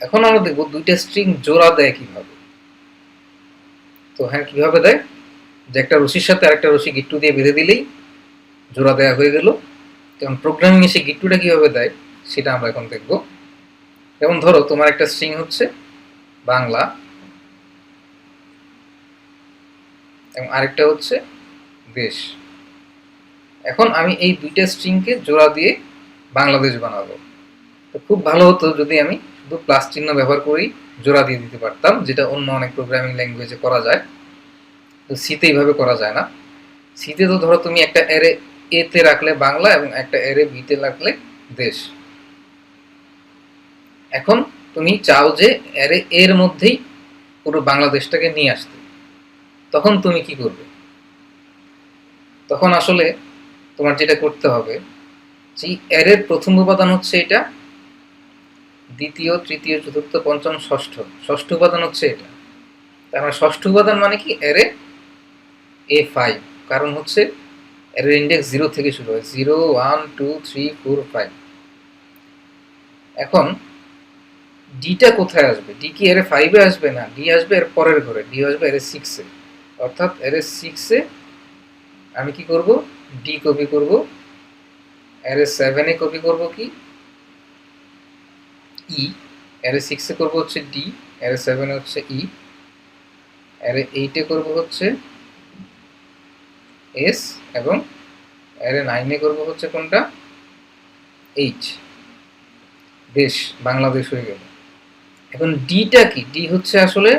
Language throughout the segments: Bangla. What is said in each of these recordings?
এখন আমরা দেখব দুইটা স্ট্রিং জোড়া দেয় কীভাবে। তো হ্যাঁ কীভাবে দেয়? যে একটা রশির সাথে আরেকটা রশি গিট্টু দিয়ে বেঁধে দিলেই জোড়া দেয়া হয়ে গেল। যেমন প্রোগ্রামিং এসে গিট্টুটা কীভাবে দেয়, সেটা আমরা এখন দেখব। যেমন ধরো, তোমার একটা স্ট্রিং হচ্ছে বাংলা, এবং আরেকটা হচ্ছে দেশ। এখন আমি এই দুইটা স্ট্রিংকে জোড়া দিয়ে বাংলাদেশ বানাবো। তো খুব ভালো হতো যদি আমি শুধু প্লাস চিহ্ন ব্যবহার করেই জোড়া দিয়ে দিতে পারতাম, যেটা অন্য অনেক প্রোগ্রামিং ল্যাঙ্গুয়েজে করা যায়। তো সিতে এইভাবে করা যায় না। সিতে তো ধরো তুমি একটা এরে এতে রাখলে বাংলা এবং একটা এরে বিতে রাখলে দেশ। এখন তুমি চাও যে এরে এর মধ্যেই পুরো বাংলাদেশটাকে নিয়ে আসতে। তখন তুমি কি করবে? তখন আসলে তোমার যেটা করতে হবে, যে এরের প্রথম উপাদান হচ্ছে এটা দ্বিতীয়, তৃতীয়, চতুর্থ, পঞ্চম, ষষ্ঠ। ষষ্ঠ উপাদান হচ্ছে এটা। তার মানে ষষ্ঠ উপাদান মানে কি? এরে এ ফাইভ কারণ হচ্ছে এর ইন্ডেক্স জিরো থেকে শুরু হয়। Zero one two three four five এখন ডিটা কোথায় আসবে? ডি কি এর ফাইভে আসবে না? ডি আসবে এর পরের ঘরে। ডি আসবে এর সিক্সে অর্থাৎ এর সিক্সে আমি কি করব? ডি কপি করব। এর সেভেনে কপি করব কি? ই অ্যারে সিক্সে করব হচ্ছে ডি এর সেভেনে হচ্ছে ই অ্যারে এইটে করব হচ্ছে এস এবং এর নাইনে করব হচ্ছে কোনটা? এইচ দেশ বাংলাদেশ হয়ে গেল। এখন ডিটা কি? ডি হচ্ছে আসলে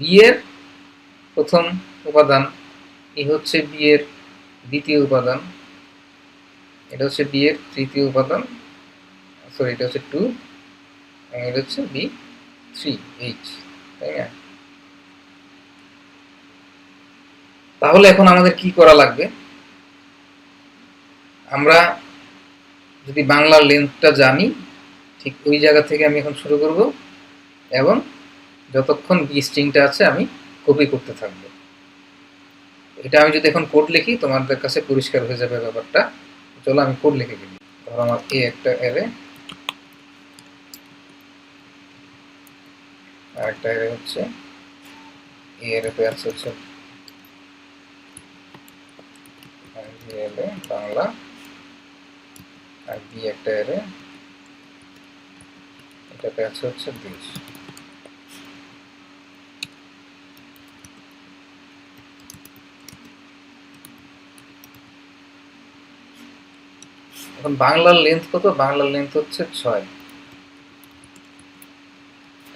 বি এর প্রথম উপাদান ই হচ্ছে বি এর দ্বিতীয় উপাদান। এটা হচ্ছে বি এর তৃতীয় উপাদান সরি এটা হচ্ছে টু এটা হচ্ছে বি থ্রি এইচ তাই না? তাহলে এখন আমাদের কি করা লাগবে? আমরা যদি বাংলার লেন্থটা জানি, ঠিক ওই জায়গা থেকে আমি এখন শুরু করব এবং যতক্ষণ বি স্ট্রিংটা আছে আমি কপি করতে থাকব। এটা আমি যদি এখন কোড লিখি, তোমাদের কাছে পরিষ্কার হয়ে যাবে ব্যাপারটা। চলো আমি কোড লিখে দিই ধরো আমার এ একটা এরে আর একটা এরে হচ্ছে এ এরেতে আছে হচ্ছে বাংলা, আর বি একটা এরে এটাতে আছে হচ্ছে দেশ এখন বাংলার লেন্থ কত? বাংলার লেন্থ হচ্ছে ছয়।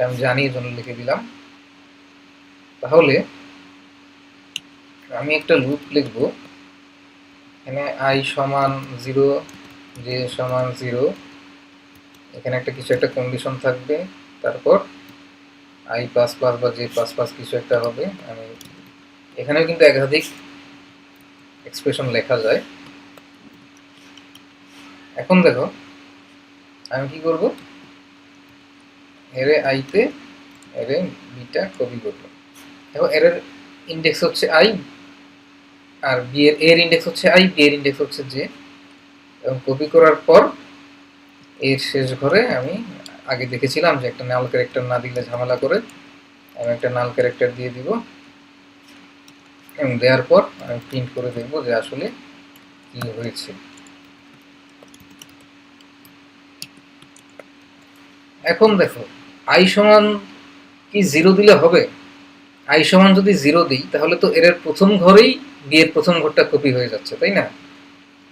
আমি জানি জন্য লিখে দিলাম। তাহলে আমি একটা লুপ লিখব। এখানে আই সমান জিরো জে সমান জিরো এখানে একটা কিছু একটা কন্ডিশন থাকবে, তারপর আই পাস পাস বা জে পাস পাস কিছু একটা হবে। আমি এখানেও কিন্তু একাধিক এক্সপ্রেশন লেখা যায়। এখন দেখো, আমি কি করব? এরে আইতে এরে বিটা কপি করব দেখো এর ইন্ডেক্স হচ্ছে আই আর বি এর এর ইন্ডেক্স হচ্ছে আই বি এর ইন্ডেক্স হচ্ছে জে এবং কপি করার পর এর শেষ ঘরে আমি আগে দেখেছিলাম যে একটা নাল ক্যারেক্টার না দিলে ঝামেলা করে, আমি একটা নাল ক্যারেক্টার দিয়ে দিব। এবং দেওয়ার পর আমি প্রিন্ট করে দেখব যে আসলে কি হয়েছে। এখন দেখো আই সমান কি জিরো দিলে হবে? আই সমান যদি জিরো দিই, তাহলে তো এর প্রথম ঘরেই বিয়ের প্রথম ঘরটা কপি হয়ে যাচ্ছে, তাই না?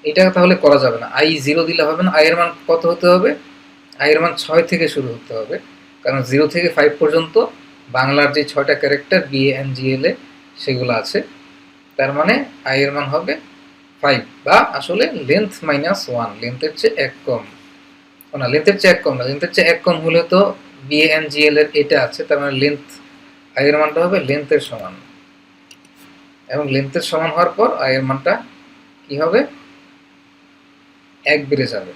এটা তাহলে করা যাবে না। আই জিরো দিলে হবে না। আয়ের মান কত হতে হবে? আয়ের মান ছয় থেকে শুরু হতে হবে। কারণ জিরো থেকে ফাইভ পর্যন্ত বাংলার যে ছয়টা character B N G L A সেগুলো আছে, তার মানে আয়ের মান হবে ফাইভ বা আসলে লেন্থ মাইনাস ওয়ান লেন্থের চেয়ে এক কম। না লেন্থের চেয়ে এক কম না। লেন্থের চেয়ে এক কম হলে তো বি এন জি এল এর এটা আছে, তার মানে লেন্থ আয়ের মানটা হবে লেন্থের সমান। এবং লেন্থের সমান হওয়ার পর আয়ের মানটা কি হবে? এক বেড়ে যাবে।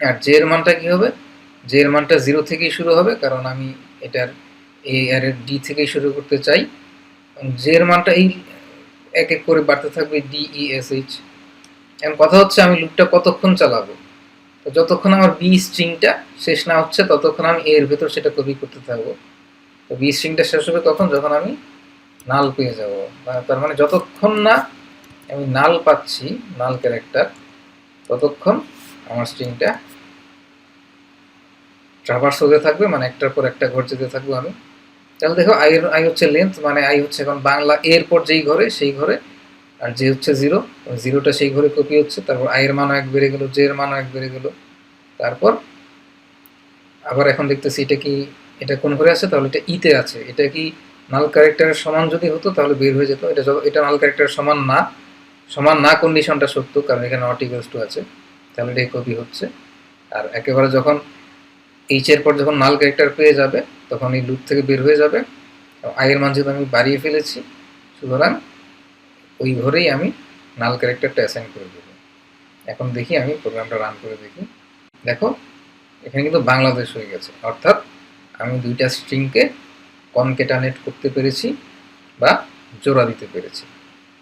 আর জে এর মানটা কি হবে? জে এর মানটা জিরো থেকেই শুরু হবে, কারণ আমি এটার এ আর এর ডি থেকেই শুরু করতে চাই। জে এর মানটা এই এক এক করে বাড়তে থাকবে ডি ই এস এইচ এখন কথা হচ্ছে আমি লুপটা কতক্ষণ চালাবো? যতক্ষণ আমার বি স্ট্রিংটা শেষ না হচ্ছে, ততক্ষণ আমি এর ভেতর সেটা কপি করতে থাকব। তো বি স্ট্রিংটা শেষ হবে তখন যখন আমি নাল পেয়ে যাব। তার মানে যতক্ষণ না আমি নাল পাচ্ছি নাল ক্যারেক্টার ততক্ষণ আমার স্ট্রিংটা ট্রাভার্স হতে থাকবে মানে একটার পর একটা ঘর যেতে থাকব আমি। তাহলে দেখো আই আই হচ্ছে লেন্থ মানে আই হচ্ছে এখন বাংলা এর পর যেই ঘরে, সেই ঘরে আর যে হচ্ছে জিরো জিরোটা সেই ঘরে কপি হচ্ছে, তারপর আয়ের মানও এক বেড়ে গেল জের মানও এক বেড়ে গেল। তারপর আবার এখন দেখতেছি এটা কি, এটা কোন ঘরে আছে? তাহলে এটা ইতে আছে। এটা কি নাল ক্যারেক্টারের সমান যদি হতো, তাহলে বের হয়ে যেত। এটা এটা নাল ক্যারেক্টারের সমান না সমান না কন্ডিশনটা সত্য, কারণ এখানে নট ইকুয়ালস টু আছে। তাহলে এটাই কপি হচ্ছে। আর একেবারে যখন এইচ এর পর যখন নাল ক্যারেক্টার পেয়ে যাবে, তখন এই লুপ থেকে বের হয়ে যাবে। আয়ের মান যেহেতু আমি বাড়িয়ে ফেলেছি, সুতরাং ওই ঘরেই আমি নাল ক্যারেক্টারটা অ্যাসাইন করে দেবো। এখন দেখি আমি প্রোগ্রামটা রান করে দেখি। দেখো, এখানে কিন্তু বাংলাদেশ হয়ে গেছে। অর্থাৎ আমি দুইটা স্ট্রিংকে কনকেটানেট করতে পেরেছি বা জোড়া দিতে পেরেছি।